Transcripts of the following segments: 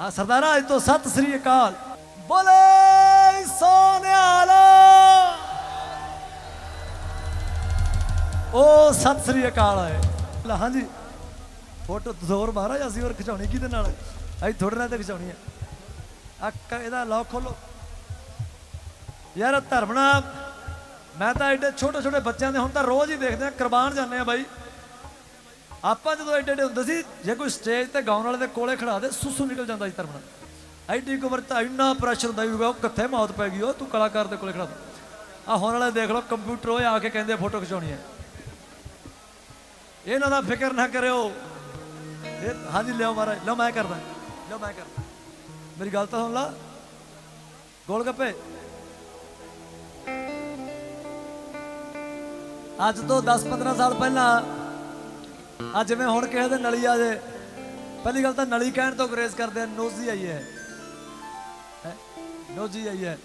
ਆ ਸਰਦਾਰਾ ਅੱਜ ਤੋਂ ਸਤਿ ਸ੍ਰੀ ਅਕਾਲ। ਬੋਲੇ ਸੋਨਿਆਲ ਉਹ ਸਤਿ ਸ੍ਰੀ ਅਕਾਲ ਆਏ। ਹਾਂਜੀ, ਫੋਟੋ ਜ਼ੋਰ ਮਹਾਰਾਜ ਅਸੀਂ ਹੋਰ ਖਿਚਾਉਣੀ ਕਿਹਦੇ ਨਾਲ? ਅਸੀਂ ਥੋੜੇ ਨਾਲ ਤੇ ਖਿਚਾਉਣੀ ਆ। ਅੱਕ ਇਹਦਾ ਲੌਕ ਖੋਲੋ। ਯਾਰ ਧਰਮਣਾ ਮੈਂ ਤਾਂ ਐਡੇ ਛੋਟੇ ਛੋਟੇ ਬੱਚਿਆਂ ਦੇ ਹੁਣ ਤਾਂ ਰੋਜ਼ ਹੀ ਦੇਖਦੇ ਆ, ਕੁਰਬਾਨ ਜਾਂਦੇ ਆ ਬਾਈ। ਆਪਾਂ ਜਦੋਂ ਐਡੇ ਐਡੇ ਹੁੰਦੇ ਸੀ, ਜੇ ਕੋਈ ਸਟੇਜ ਤੇ ਗਾਉਣ ਵਾਲੇ ਦੇ ਕੋਲੇ ਖੜਾ ਦੇ, ਸੁਸੂ ਨਿਕਲ ਜਾਂਦਾ ਸੀ ਧਰਮਣਾ ਐਡੀ ਕੁ ਉਮਰ ਤਾਂ ਇੰਨਾ ਪ੍ਰੈਸ਼ਰ ਹੁੰਦਾ ਉਹ ਕਿੱਥੇ ਮੌਤ ਪੈ ਗਈ, ਉਹ ਤੂੰ ਕਲਾਕਾਰ ਦੇ ਕੋਲੇ ਖੜਾ ਆ ਹੁਣ ਵਾਲੇ ਦੇਖ ਲਓ ਕੰਪਿਊਟਰ ਉਹ ਆ ਕੇ ਕਹਿੰਦੇ ਫੋਟੋ ਖਿਚਾਉਣੀ ਹੈ। ਇਹਨਾਂ ਦਾ ਫਿਕਰ ਨਾ ਕਰਿਓ। ਹਾਂਜੀ ਲਿਓ ਮਹਾਰਾਜ ਲਓ ਮੈਂ ਕਰਦਾ। ਲਓ ਮੈਂ ਕਰਦਾ। ਮੇਰੀ ਗੱਲ ਤਾਂ ਸੁਣ ਲਾ। ਗੋਲ ਗੱਪੇ। ਅੱਜ ਤੋਂ 10-15 ਸਾਲ ਪਹਿਲਾਂ ਆ ਜਿਵੇਂ ਹੁਣ ਕਿਸੇ ਦੇ ਨਲੀ ਆ ਜੇ, ਪਹਿਲੀ ਗੱਲ ਤਾਂ ਨਲੀ ਕਹਿਣ ਤੋਂ ਗਰੇਜ਼ ਕਰਦੇ ਆ, ਨੋਜ਼ੀ ਆਈ ਹੈ। ਨੋਜ਼ੀ ਆਈ ਹੈ।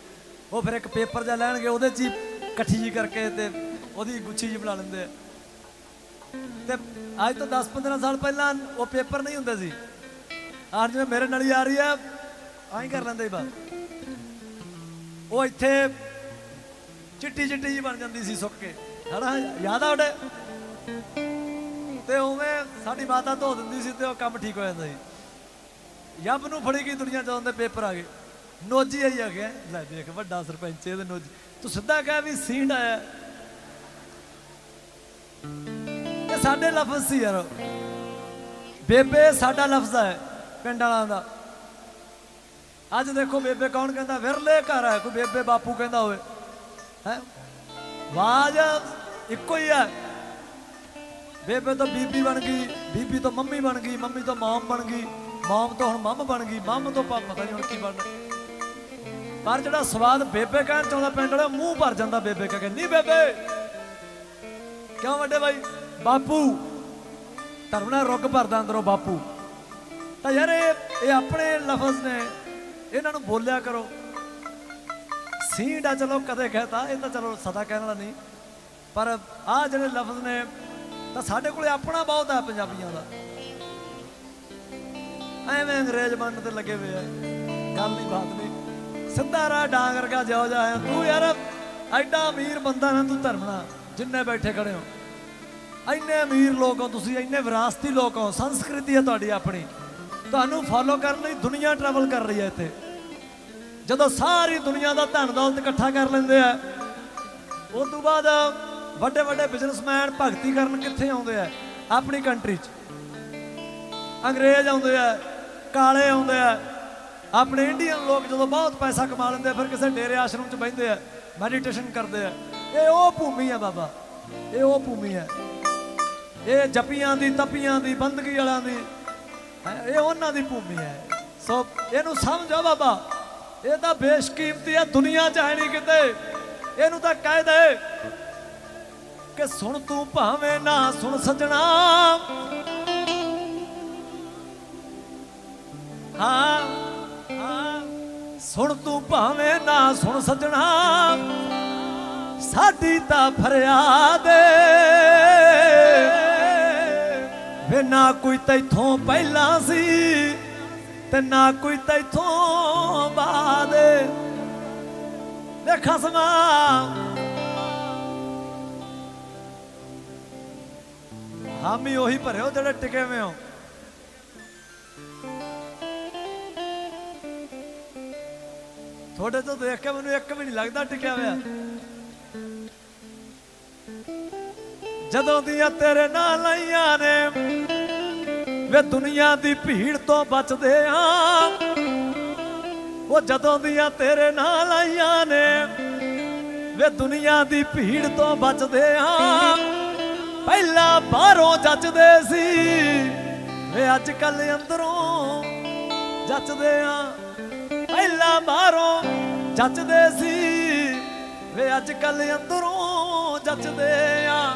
ਉਹ ਫਿਰ ਇੱਕ ਪੇਪਰ ਜਿਹਾ ਲੈਣਗੇ, ਉਹਦੇ 'ਚ ਇਕੱਠੀ ਜੀ ਕਰਕੇ ਤੇ ਉਹਦੀ ਗੁੱਛੀ ਜੀ ਬਣਾ ਲੈਂਦੇ ਤੇ ਅੱਜ ਤੋਂ 10-15 ਸਾਲ ਪਹਿਲਾਂ ਉਹ ਪੇਪਰ ਨਹੀਂ ਹੁੰਦੇ ਸੀ। ਆਹ ਜਿਵੇਂ ਮੇਰੇ ਨਲੀ ਆ ਰਹੀ ਆ ਐਂ ਕਰ ਲੈਂਦੇ ਸੀ ਬਸ। ਉਹ ਇੱਥੇ ਚਿੱਟੀ ਚਿੱਟੀ ਜੀ ਬਣ ਜਾਂਦੀ ਸੀ ਸੁੱਕ ਕੇ। ਹਨਾ? ਯਾਦ ਆ ਉਹਦੇ ਤੇ ਉਵੇਂ ਸਾਡੀ ਮਾਤਾ ਧੋ ਦਿੰਦੀ ਸੀ ਤੇ ਉਹ ਕੰਮ ਠੀਕ ਹੋ ਜਾਂਦਾ ਸੀ। ਯੱਬ ਨੂੰ ਫੜੀ ਗਈ ਦੁਨੀਆ ਜਦੋਂ ਦੇ ਪੇਪਰ ਆ ਗਏ। ਨੋਜੀ ਆਈ ਆ ਗਿਆ। ਲੈ ਦੇਖ, ਵੱਡਾ ਸਰਪੰਚ ਇਹਦੇ ਨੋਜੀ। ਤੂੰ ਸਿੱਧਾ ਕਹਿ ਵੀ ਸੀਂਡ ਆਇਆ। ਇਹ ਸਾਡੇ ਲਫ਼ਜ਼ ਸੀ ਯਾਰ। ਬੇਬੇ ਸਾਡਾ ਲਫ਼ਜ਼ ਹੈ ਪਿੰਡ ਵਾਲਾਂ ਦਾ। ਅੱਜ ਦੇਖੋ ਬੇਬੇ ਕੌਣ ਕਹਿੰਦਾ? ਵਿਰਲੇ ਘਰ ਹੈ ਕੋਈ ਬੇਬੇ ਬਾਪੂ ਕਹਿੰਦਾ ਹੋਵੇ। ਹੈ? ਆਵਾਜ਼ ਇੱਕੋ ਹੀ ਹੈ ਬੇਬੇ ਤੋਂ ਬੀਬੀ ਬਣ ਗਈ, ਬੀਬੀ ਤੋਂ ਮੰਮੀ ਬਣ ਗਈ, ਮੰਮੀ ਤੋਂ ਮਾਮ ਬਣ ਗਈ, ਮਾਮ ਤੋਂ ਹੁਣ ਮੰਮ ਬਣ ਗਈ, ਮੰਮ ਤੋਂ ਪਾ- ਪਤਾ ਨਹੀਂ ਹੁਣ ਕੀ ਬਣਨਾ। ਪਰ ਜਿਹੜਾ ਸਵਾਦ ਬੇਬੇ ਕਹਿਣ ਚਾਹੁੰਦਾ ਪਿੰਡ ਵਾਲੇ ਮੂੰਹ ਭਰ ਜਾਂਦਾ ਬੇਬੇ ਕਹਿ ਕੇ, ਨਹੀਂ ਬੇਬੇ। ਕਿਉਂ ਵੱਡੇ ਬਾਈ? ਬਾਪੂ ਧਰਮਣਾ ਰੁੱਗ ਭਰਦਾ ਅੰਦਰੋਂ ਬਾਪੂ। ਤਾਂ ਯਾਰ ਇਹ ਇਹ ਆਪਣੇ ਲਫ਼ਜ਼ ਨੇ, ਇਹਨਾਂ ਨੂੰ ਬੋਲਿਆ ਕਰੋ। ਸੀਂਡਾ ਚਲੋ ਕਦੇ ਕਹਤਾ, ਇਹ ਤਾਂ ਚਲੋ ਸਦਾ ਕਹਿਣ ਵਾਲਾ ਨਹੀਂ। ਪਰ ਆਹ ਜਿਹੜੇ ਲਫ਼ਜ਼ ਨੇ ਤਾਂ ਸਾਡੇ ਕੋਲੇ ਆਪਣਾ ਬਹੁਤ ਹੈ ਪੰਜਾਬੀਆਂ ਦਾ। ਐਵੇਂ ਅੰਗਰੇਜ਼ ਬਣਨ ਤੇ ਲੱਗੇ ਹੋਏ ਆ। ਗੱਲ ਨਹੀਂ ਬਾਤ ਨਹੀਂ। ਸਿੱਧਾ ਰਾਹ ਡਾਂਗ ਵਰਗਾ ਜਿਉ ਜਾ ਤੂੰ ਯਾਰ, ਐਡਾ ਅਮੀਰ ਬੰਦਾ ਨਾ ਤੂੰ ਧਰਮਣਾ ਜਿੰਨੇ ਬੈਠੇ ਖੜੇ ਹੋ। ਇੰਨੇ ਅਮੀਰ ਲੋਕ ਹੋ ਤੁਸੀਂ ਇੰਨੇ ਵਿਰਾਸਤੀ ਲੋਕ ਹੋ। ਸੰਸਕ੍ਰਿਤੀ ਹੈ ਤੁਹਾਡੀ ਆਪਣੀ। ਤੁਹਾਨੂੰ ਫੋਲੋ ਕਰਨ ਲਈ ਦੁਨੀਆ ਟਰੈਵਲ ਕਰ ਰਹੀ ਹੈ ਇੱਥੇ। ਜਦੋਂ ਸਾਰੀ ਦੁਨੀਆ ਦਾ ਧਨ ਦੌਲਤ ਇਕੱਠਾ ਕਰ ਲੈਂਦੇ ਆ, ਉਸ ਤੋਂ ਬਾਅਦ ਵੱਡੇ ਵੱਡੇ ਬਿਜ਼ਨਸਮੈਨ ਭਗਤੀ ਕਰਨ ਕਿੱਥੇ ਆਉਂਦੇ ਆ? ਆਪਣੀ ਕੰਟਰੀ 'ਚ। ਅੰਗਰੇਜ਼ ਆਉਂਦੇ ਆ, ਕਾਲੇ ਆਉਂਦੇ ਆ। ਆਪਣੇ ਇੰਡੀਅਨ ਲੋਕ ਜਦੋਂ ਬਹੁਤ ਪੈਸਾ ਕਮਾ ਲੈਂਦੇ ਫਿਰ ਕਿਸੇ ਡੇਰੇ ਆਸ਼ਰਮ 'ਚ ਬੈਠਦੇ ਆ ਮੈਡੀਟੇਸ਼ਨ ਕਰਦੇ ਆ। ਇਹ ਉਹ ਭੂਮੀ ਆ ਬਾਬਾ। ਇਹ ਉਹ ਭੂਮੀ ਹੈ ਇਹ ਜਪੀਆਂ ਦੀ, ਤਪੀਆਂ ਦੀ, ਬੰਦਗੀ ਵਾਲਿਆਂ ਦੀ। ਇਹ ਉਹਨਾਂ ਦੀ ਭੂਮੀ ਹੈ ਸੋ ਇਹਨੂੰ ਸਮਝੋ ਬਾਬਾ। ਇਹ ਤਾਂ ਬੇਸ਼ਕੀਮਤੀ ਹੈ ਦੁਨੀਆ 'ਚ ਹੈ ਨਹੀਂ ਕਿਤੇ। ਇਹਨੂੰ ਤਾਂ ਕਾਇਦਾ ਦੇ। ਕਿ ਸੁਣ ਤੂੰ ਭਾਵੇਂ ਨਾ ਸੁਣ ਸਜਣਾ ਹਾਂ ਹਾਂ, ਸੁਣ ਤੂੰ ਭਾਵੇਂ ਨਾ ਸੁਣ ਸਜਣਾ ਸਾਡੀ ਤਾਂ ਫਰਿਆਦ ਏ। ਵੇ ਨਾ ਕੋਈ ਤੈਥੋਂ ਪਹਿਲਾਂ ਸੀ ਤੇ ਨਾ ਕੋਈ ਤੈਥੋਂ ਬਾਅਦ ਏ। ਵੇ ਹਾਮੀ ਉਹੀ ਭਰਿਓ ਜਿਹੜੇ ਟਿਕੇ ਹੋਏ ਹੋ। ਤੁਹਾਡੇ ਤੋਂ ਦੇਖ ਕੇ ਮੈਨੂੰ ਇੱਕ ਵੀ ਨਹੀਂ ਲੱਗਦਾ ਟਿਕਿਆ ਹੋਇਆ। ਜਦੋਂ ਦੀਆਂ ਤੇਰੇ ਨਾਲ ਆਈਆਂ ਨੇ, ਵੇ ਦੁਨੀਆ ਦੀ ਭੀੜ ਤੋਂ ਬਚਦੇ ਆ ਉਹ ਜਦੋਂ ਦੀਆਂ ਤੇਰੇ ਨਾਲ ਆਈਆਂ ਨੇ, ਵੇ ਦੁਨੀਆ ਦੀ ਭੀੜ ਤੋਂ ਬਚਦੇ ਆ ਪਹਿਲਾਂ ਬਾਹਰੋਂ ਜੱਜਦੇ ਸੀ। ਵੇ ਅੱਜ ਕੱਲ ਅੰਦਰੋਂ ਜੱਜਦੇ ਆ। ਪਹਿਲਾਂ ਬਾਹਰੋਂ ਜੱਜਦੇ ਸੀ। ਵੇ ਅੱਜ ਕੱਲ ਅੰਦਰੋਂ ਜੱਜਦੇ ਆ।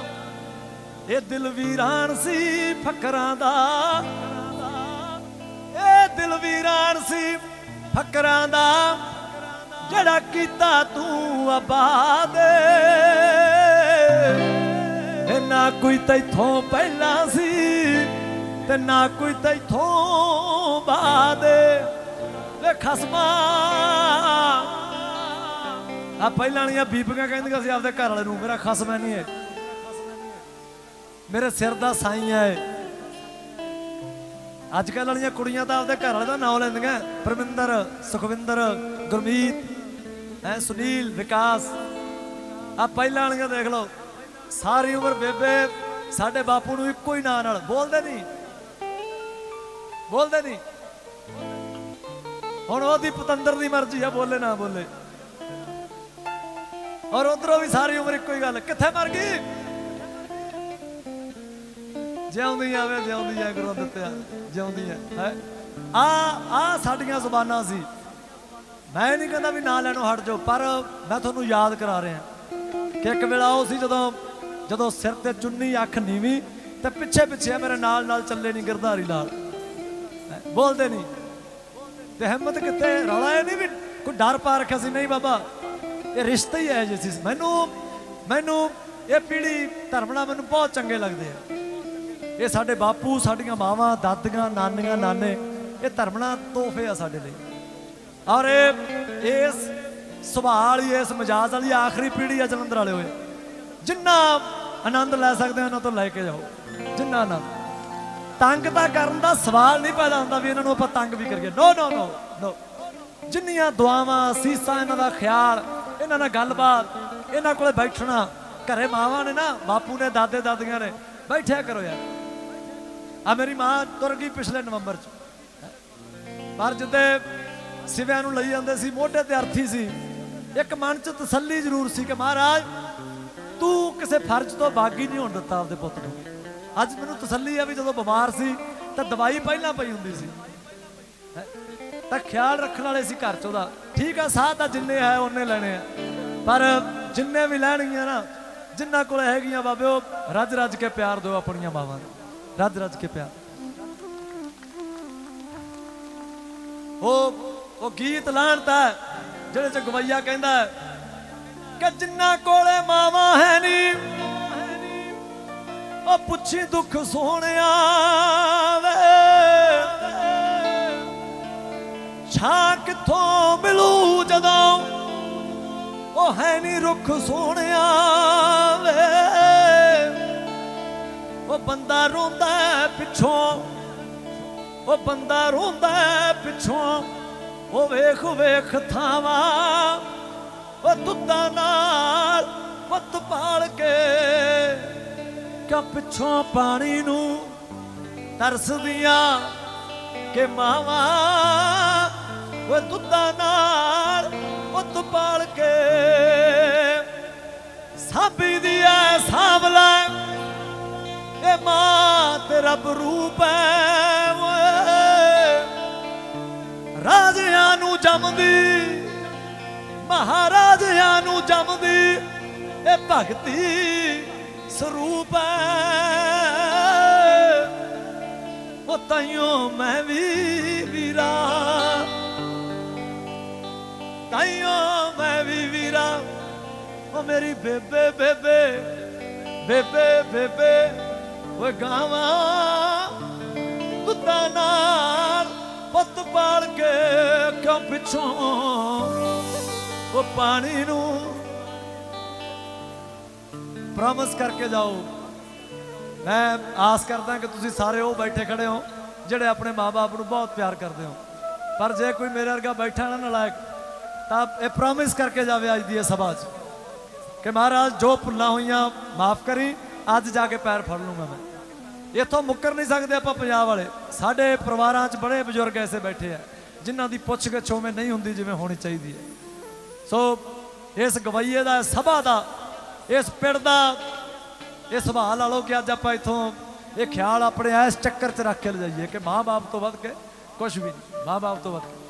ਇਹ ਦਿਲ ਵੀਰਾਨ ਸੀ ਫਕਰਾਂ ਦਾ। ਇਹ ਦਿਲ ਵੀਰਾਨ ਸੀ ਫਕਰਾਂ ਦਾ। ਜਿਹੜਾ ਕੀਤਾ ਤੂੰ ਆਬਾਦ ਨਾ ਕੋਈ ਤੈਥੋਂ ਪਹਿਲਾਂ ਸੀ ਤੇ ਨਾ ਕੋਈ ਤੈਥੋਂ ਬਾਅਦ। ਖਸਮਾ। ਆ ਪਹਿਲਾਂ ਵਾਲੀਆਂ ਬੀਬੀਆਂ ਕਹਿੰਦੀਆਂ ਸੀ, ਆਪਦੇ ਘਰ ਵਾਲੇ ਨੂੰ, ਮੇਰਾ ਖਸਮ ਨਹੀਂ ਹੈ ਮੇਰੇ ਸਿਰ ਦਾ ਸਾਈਂ ਹੈ ਅੱਜ ਕੱਲ ਵਾਲੀਆਂ ਕੁੜੀਆਂ ਤਾਂ ਆਪਦੇ ਘਰ ਵਾਲੇ ਦਾ ਨਾਮ ਲੈਂਦੀਆਂ। ਪਰਮਿੰਦਰ, ਸੁਖਵਿੰਦਰ, ਗੁਰਮੀਤ ਐ ਸੁਨੀਲ, ਵਿਕਾਸ। ਆ ਪਹਿਲਾਂ ਵਾਲੀਆਂ ਦੇਖ ਲਓ। ਸਾਰੀ ਉਮਰ ਬੇਬੇ, ਸਾਡੇ ਬਾਪੂ ਨੂੰ ਇੱਕੋ ਹੀ ਨਾਂ ਨਾਲ। ਬੋਲਦੇ ਨਹੀਂ। ਬੋਲਦੇ ਨਹੀਂ। ਹੁਣ ਉਹਦੀ ਪਤੰਦਰ ਦੀ ਮਰਜ਼ੀ ਆ, ਬੋਲੇ ਨਾ ਬੋਲੇ। ਔਰ ਉਧਰੋਂ ਵੀ ਸਾਰੀ ਉਮਰ ਇੱਕੋ ਹੀ ਗੱਲ। ਕਿੱਥੇ ਮਰ ਗਈ? ਜਿਉਂਦੀ ਆਵੇ ਜਿਉਂਦੀ ਆ ਗੁਰੂ ਦਿੱਤਿਆ ਜਿਉਂਦੀ ਆ, ਹੈ? ਆ ਆ ਸਾਡੀਆਂ ਜ਼ੁਬਾਨਾਂ ਸੀ। ਮੈਂ ਨਹੀਂ ਕਹਿੰਦਾ ਵੀ ਨਾਂ ਲੈਣੋਂ ਹਟ ਜਾਓ, ਪਰ ਮੈਂ ਤੁਹਾਨੂੰ ਯਾਦ ਕਰਾ ਰਿਹਾ। ਕਿ ਇੱਕ ਵੇਲਾ ਉਹ ਸੀ ਜਦੋਂ ਜਦੋਂ ਸਿਰ ਤੇ ਚੁੰਨੀ, ਅੱਖ ਨੀਵੀਂ, ਤੇ ਪਿੱਛੇ ਪਿੱਛੇ ਮੇਰੇ ਨਾਲ ਨਾਲ ਚੱਲੇ ਨਹੀਂ ਗਿਰਧਾਰੀ ਲਾਲ। ਬੋਲਦੇ ਨਹੀਂ ਤੇ ਹਿੰਮਤ ਕਿੱਥੇ? ਰੌਲਾ ਇਹ ਨਹੀਂ ਵੀ ਕੋਈ ਡਰ ਪਾ ਰੱਖਿਆ ਸੀ, ਨਹੀਂ ਬਾਬਾ। ਇਹ ਰਿਸ਼ਤਾ ਹੀ ਹੈ ਜੀ ਸੀ। ਮੈਨੂੰ ਮੈਨੂੰ ਇਹ ਪੀੜੀ ਧਰਮਣਾ ਮੈਨੂੰ ਬਹੁਤ ਚੰਗੇ ਲੱਗਦੇ ਆ। ਇਹ ਸਾਡੇ ਬਾਪੂ, ਸਾਡੀਆਂ ਮਾਵਾਂ, ਦਾਦੀਆਂ, ਨਾਨੀਆਂ, ਨਾਨੇ, ਇਹ ਧਰਮਣਾ ਤੋਹਫੇ ਆ ਸਾਡੇ ਲਈ। ਔਰ ਇਹ ਇਸ ਸੁਭਾਅ ਵਾਲੀ, ਇਸ ਮਜਾਜ ਵਾਲੀ ਆਖਰੀ ਪੀੜੀ ਆ ਜਲੰਧਰ ਵਾਲੇ ਹੋਏ। ਜਿੰਨਾ ਆਨੰਦ ਲੈ ਸਕਦੇ ਹੋ, ਉਹਨਾਂ ਤੋਂ ਲੈ ਕੇ ਜਾਓ। ਜਿੰਨਾ ਆਨੰਦ ਤੰਗ ਤਾਂ ਕਰਨ ਦਾ ਸਵਾਲ ਨਹੀਂ ਪੈਦਾ ਹੁੰਦਾ ਵੀ ਇਹਨਾਂ ਨੂੰ ਆਪਾਂ ਤੰਗ ਵੀ ਕਰੀਏ। ਨੋ ਨੋ ਨੋ ਨੋ ਜਿੰਨੀਆਂ ਦੁਆਵਾਂ ਸੀਸਾਂ ਇਹਨਾਂ ਦਾ ਖਿਆਲ, ਇਹਨਾਂ ਨਾਲ ਗੱਲਬਾਤ, ਇਹਨਾਂ ਕੋਲੇ ਬੈਠਣਾ, ਘਰੇ ਮਾਵਾਂ ਨੇ ਨਾ, ਬਾਪੂ ਨੇ, ਦਾਦੇ, ਦਾਦੀਆਂ ਨੇ, ਬੈਠਿਆ ਕਰੋ ਯਾਰ। ਆ ਮੇਰੀ ਮਾਂ ਤੁਰ ਗਈ ਪਿਛਲੇ ਨਵੰਬਰ ਚ। ਪਰ ਜਿੱਦੇ ਸਿਵਿਆਂ ਨੂੰ ਲਈ ਜਾਂਦੇ ਸੀ, ਮੋਢੇ ਤੇ ਅਰਥੀ ਸੀ, ਇੱਕ ਮਨ ਚ ਤਸੱਲੀ ਜ਼ਰੂਰ ਸੀ ਕਿ ਮਹਾਰਾਜ ਤੂੰ ਕਿਸੇ ਫਰਜ਼ ਤੋਂ ਬਾਗੀ ਨਹੀਂ ਹੋਣ ਦਿੱਤਾ ਆਪਦੇ ਪੁੱਤ ਨੂੰ। ਅੱਜ ਮੈਨੂੰ ਤਸੱਲੀ ਆ ਵੀ ਜਦੋਂ ਬਿਮਾਰ ਸੀ, ਤਾਂ ਦਵਾਈ ਪਹਿਲਾਂ ਪਈ ਹੁੰਦੀ ਸੀ। ਤਾਂ ਖਿਆਲ ਰੱਖਣ ਵਾਲੇ ਸੀ ਘਰ ਚ ਉਹਦਾ। ਠੀਕ ਆ, ਸਾਹ ਤਾਂ ਜਿੰਨੇ ਹੈ ਉਹਨੇ ਲੈਣੇ ਆ। ਪਰ ਜਿੰਨੇ ਵੀ ਲੈਣਗੀਆਂ ਨਾ, ਜਿੰਨਾ ਕੋਲ ਹੈਗੀਆਂ ਬਾਬੇ, ਉਹ ਰੱਜ ਰੱਜ ਕੇ ਪਿਆਰ ਦਿਓ ਆਪਣੀਆਂ ਮਾਵਾਂ ਨੂੰ। ਰੱਜ ਰੱਜ ਕੇ ਪਿਆਰ। ਉਹ ਉਹ ਗੀਤ ਲਾਣਦਾ ਜਿਹੜੇ ਚ ਗਵਈਆ ਕਹਿੰਦਾ ਕਿ ਜਿੰਨਾ ਕੋਲੇ ਮਾਵਾਂ ਹੈ ਨਹੀਂ ਉਹ ਪੁੱਛੀ ਦੁੱਖ ਸੋਹਣਿਆ ਵੇ ਛਾਂ ਕਿੱਥੋਂ ਮਿਲੂ ਜਦੋਂ ਉਹ ਹੈ ਨਹੀਂ ਰੁੱਖ ਸੋਹਣਿਆ ਵੇ ਉਹ ਬੰਦਾ ਰੋਂਦਾ ਪਿੱਛੋਂ, ਉਹ ਬੰਦਾ ਰੋਂਦਾ ਪਿੱਛੋਂ, ਉਹ ਵੇਖ ਵੇਖ ਥਾਵਾਂ ਉਹ ਦੁੱਧਾਂ ਨਾਲ ਪੁੱਤ ਪਾਲ ਕੇ ਕਿ ਪਿੱਛੋਂ ਪਾਣੀ ਨੂੰ ਤਰਸਦੀਆਂ ਕਿ ਮਾਵਾਂ ਉਹ ਦੁੱਧਾਂ ਨਾਲ ਪੁੱਤ ਪਾਲ ਕੇ ਸਾਬੀ ਦੀ ਐ ਸਾਂਭਲਾ ਇਹ ਮਾਂ ਤੇ ਰੱਬ ਰੂਪ ਹੈ ਰਾਜਿਆਂ ਨੂੰ ਜੰਮਦੀ ਮਹਾਰਾਜਿਆਂ ਨੂੰ ਜੰਮਦੀ ਇਹ ਭਗਤੀ ਸਰੂਪ ਹੈ। ਉਹ ਤਾਈਓ ਮੈਂ ਵੀ ਵੀਰਾ। ਤਾਈਓ ਮੈਂ ਵੀ ਵੀਰਾ। ਉਹ ਮੇਰੀ ਬੇਬੇ ਬੇਬੇ ਬੇਬੇ ਬੇਬੇ, ਓਏ ਗਾਵਾਂ ਦੁੱਧਾਂ ਨਾਲ ਪੁੱਤ ਪਾਲ ਕੇ ਕਿਉਂ ਪਿੱਛੋਂ ਉਹ ਪਾਣੀ ਨੂੰ ਪ੍ਰੋਮਿਸ ਕਰਕੇ ਜਾਓ। ਮੈਂ ਆਸ ਕਰਦਾ ਕਿ ਤੁਸੀਂ ਸਾਰੇ ਉਹ ਬੈਠੇ ਖੜੇ ਹੋ, ਜਿਹੜੇ ਆਪਣੇ ਮਾਪੇ ਨੂੰ ਬਹੁਤ ਪਿਆਰ ਕਰਦੇ ਹੋ। ਪਰ ਜੇ ਕੋਈ ਮੇਰੇ ਵਰਗਾ ਬੈਠਾ ਨਾ ਨਲਾਇਕ ਤਾਂ ਇਹ ਪ੍ਰੋਮਿਸ ਕਰਕੇ ਜਾਵੇ ਅੱਜ ਦੀ ਇਹ ਸਭਾ 'ਚ। ਕਿ ਮਹਾਰਾਜ, ਜੋ ਭੁੱਲਾਂ ਹੋਈਆਂ, ਮਾਫ ਕਰੀ, ਅੱਜ ਜਾ ਕੇ ਪੈਰ ਫੜ ਲੂੰਗਾ ਮੈਂ। ਇੱਥੋਂ ਮੁੱਕਰ ਨਹੀਂ ਸਕਦੇ ਆਪਾਂ ਪੰਜਾਬ ਵਾਲੇ। ਸਾਡੇ ਪਰਿਵਾਰਾਂ 'ਚ ਬੜੇ ਬਜ਼ੁਰਗ ਐਸੇ ਬੈਠੇ ਆ, ਜਿਨ੍ਹਾਂ ਦੀ ਪੁੱਛ ਗਿੱਛ ਉਵੇਂ ਨਹੀਂ ਹੁੰਦੀ ਜਿਵੇਂ ਹੋਣੀ ਚਾਹੀਦੀ ਹੈ। ਸੋ ਇਸ ਗਵਈਏ ਦਾ ਸਭਾ ਦਾ, ਇਸ ਪਿੰਡ ਦਾ ਇਹ ਸੁਭਾਅ ਲਾ ਲਓ ਕਿ ਅੱਜ ਆਪਾਂ ਇਥੋਂ ਇਹ ਖਿਆਲ ਆਪਣੇ ਇਸ ਚੱਕਰ 'ਚ ਰੱਖ ਕੇ ਲਿਜਾਈਏ ਕਿ ਮਾਂ-ਬਾਪ ਤੋਂ ਵੱਧ ਕੇ ਕੁਝ ਵੀ ਨਹੀਂ, ਮਾਂ-ਬਾਪ ਤੋਂ ਵੱਧ ਕੇ।